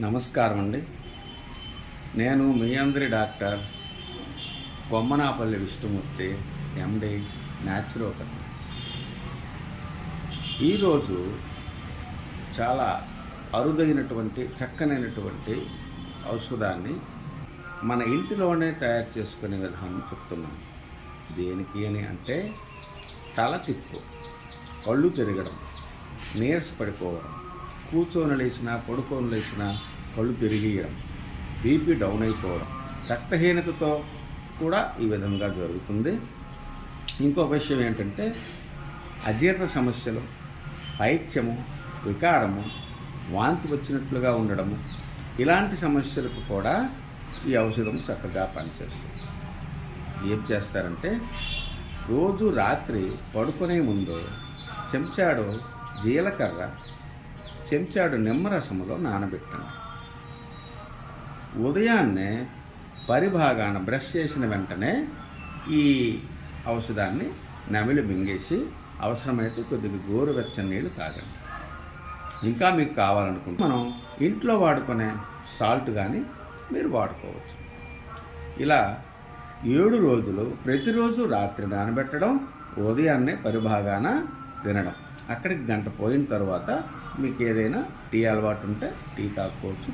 నమస్కారం అండి నేను మీ అందరి doctor Bommanapalli Vishnumurthy MD naturopathy ఈరోజు చాలా అరుదైనటువంటి చక్కనైనటువంటి ఔషధాన్ని మన ఇంటిలోనే తయారు చేసుకునే విధానం చెప్తున్నాను. దేనికి అని అంటే తల తిప్పు కళ్ళు తిరగడం నీరసపడిపోవడం కూర్చొని లేచినా పడుకొని లేచినా కళ్ళు తిరిగియడం బీపీ డౌన్ అయిపోవడం రక్తహీనతతో కూడా ఈ విధంగా జరుగుతుంది. ఇంకో విషయం ఏంటంటే అజీర్ణ సమస్యలు పైత్యము వికారము వాంతి వచ్చినట్లుగా ఉండడము ఇలాంటి సమస్యలకు కూడా ఈ ఔషధం చక్కగా పనిచేస్తుంది. ఏం చేస్తారంటే రోజు రాత్రి పడుకునే ముందు చెంచాడు జీలకర్ర చెంచాడు నిమ్మరసములో నానబెట్టండి ఉదయాన్నే పరిభాగాన బ్రష్ చేసిన వెంటనే ఈ ఔషధాన్ని నమిలి మింగేసి అవసరమైతే కొద్దిగా గోరువెచ్చని నీళ్ళు తాగండి. ఇంకా మీకు కావాలనుకుంటే మనం ఇంట్లో వాడుకునే సాల్ట్ కానీ మీరు వాడుకోవచ్చు. ఇలా ఏడు రోజులు ప్రతిరోజు రాత్రి నానబెట్టడం ఉదయాన్నే పరిభాగాన తినడం. అక్కడికి గంట పోయిన తర్వాత మీకు ఏదైనా టీ అలవాటు ఉంటే టీ తాక్కోవచ్చు